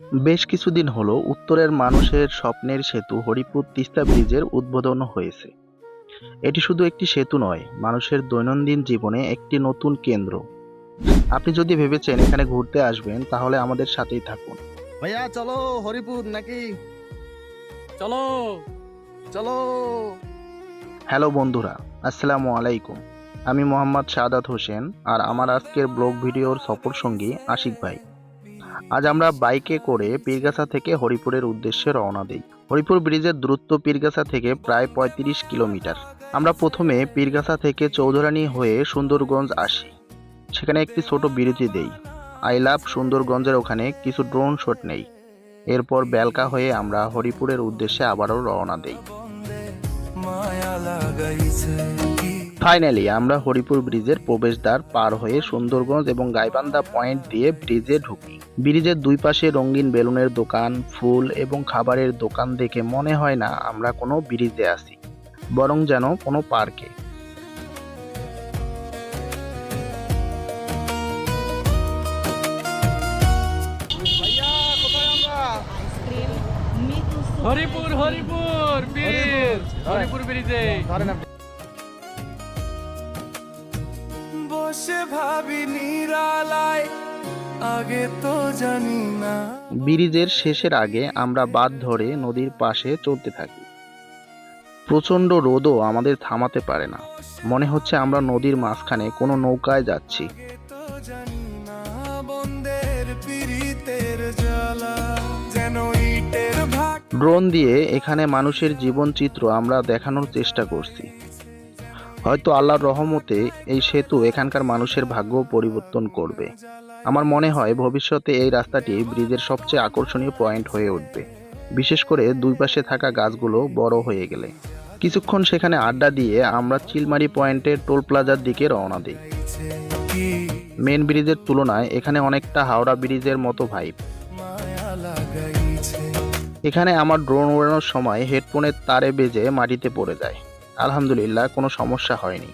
বেশ কিছুদিন হলো উত্তরের মানুষের স্বপ্নের সেতু হরিপুর তিস্তা ব্রিজের উদ্বোধন হয়েছে। এটি শুধু একটি সেতু নয় মানুষের দৈনন্দিন জীবনে একটি নতুন কেন্দ্র। আপনি যদি ভেবেছেন এখানে ঘুরতে আসবেন তাহলে আমাদের সাথেই থাকুন। ভাইয়া চলো হরিপুর নাকি? চলো চলো। হ্যালো বন্ধুরা আসসালামু আলাইকুম। আমি মোহাম্মদ সাদাত হোসেন আর আমার আজকের ব্লগ ভিডিওর সফর সঙ্গী আশিক ভাই। আজ আমরা বাইকে করে পীরগাছা থেকে হরিপুরের উদ্দেশ্যে রওনা দিই। হরিপুর ব্রিজের দূরত্ব পীরগাছা থেকে প্রায় পঁয়ত্রিশ কিলোমিটার। আমরা প্রথমে পীরগাছা থেকে চৌধুরানী হয়ে সুন্দরগঞ্জ আসি। সেখানে একটি ছোট বিরতি দেই। আই লাভ সুন্দরগঞ্জের ওখানে কিছু ড্রোন শট নেই। এরপর বেলকা হয়ে আমরা হরিপুরের উদ্দেশ্যে আবারও রওনা দেই। ফাইনালি আমরা হরিপুর ব্রিজের প্রবেশদ্বার পার হয়ে সুন্দরগঞ্জ এবং গাইবান্ধা পয়েন্ট দিয়ে ব্রিজে ঢুকি। ব্রিজের দুই পাশে রঙিন বেলুনের দোকান ফুল এবং খাবারের দোকান দেখে মনে হয় না আমরা কোনো ব্রিজে আছি বরং যেন কোনো পার্কে। ভাইয়া কোথায় আমরা হরিপুর হরিপুর বীর হরিপুর। হরিপুর ব্রিজে। ধরেন ভাবি নিরালায় আগে তো জানি না। ব্রিজের শেষের আগে আমরা বাদ ধরে নদীর পাশে চলতে থাকি। প্রচণ্ড রোদও আমাদের থামাতে পারে না। মনে হচ্ছে আমরা নদীর মাঝখানে কোনো নৌকায় যাচ্ছি। ড্রোন দিয়ে এখানে মানুষের জীবন চিত্র আমরা দেখানোর চেষ্টা করছি। হয়তো আল্লাহর রহমতে এই সেতু এখানকার মানুষের ভাগ্য পরিবর্তন করবে। আমার মনে হয় ভবিষ্যতে এই রাস্তাটি ব্রিজের সবচেয়ে আকর্ষণীয় পয়েন্ট হয়ে উঠবে। বিশেষ করে দুই পাশে থাকা গাছগুলো বড় হয়ে গেলে। কিছুক্ষণ সেখানে আড্ডা দিয়ে আমরা চিলমারি পয়েন্টের টোল প্লাজার দিকে রওনা দিই। মেন ব্রিজের তুলনায় এখানে অনেকটা হাওড়া ব্রিজের মতো ভাইব। এখানে আমার ড্রোন ওড়ানোর সময় হেডফোনের তারে বেজে মাটিতে পড়ে যায়। আলহামদুলিল্লাহ, কোনো সমস্যা হয়নি।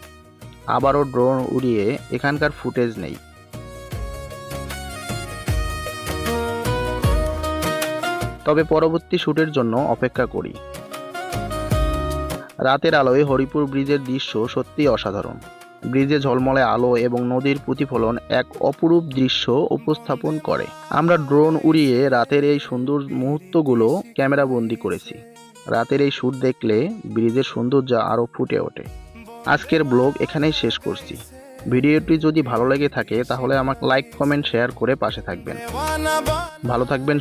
আবারও ড্রোন উড়িয়ে এখানকার ফুটেজ নেই। তবে পরবর্তী শ্যুটের জন্য অপেক্ষা করি। রাতের আলোয় হরিপুর ব্রিজের দৃশ্য সত্যিই অসাধারণ। ব্রিজে ঝলমলে আলো এবং নদীর প্রতিফলন এক অপরূপ দৃশ্য উপস্থাপন করে। আমরা ড্রোন উড়িয়ে রাতের এই সুন্দর মুহূর্তগুলো ক্যামেরাবন্দি করেছি। রাতের এই সুর দেখলে ব্রিজের সৌন্দর্য আরও ফুটে ওঠে। আজকের ব্লগ এখানেই শেষ করছি। ভিডিওটি যদি ভালো লেগে থাকে, তাহলে আমাকে লাইক কমেন্ট শেয়ার করে পাশে থাকবেন। ভালো থাকবেন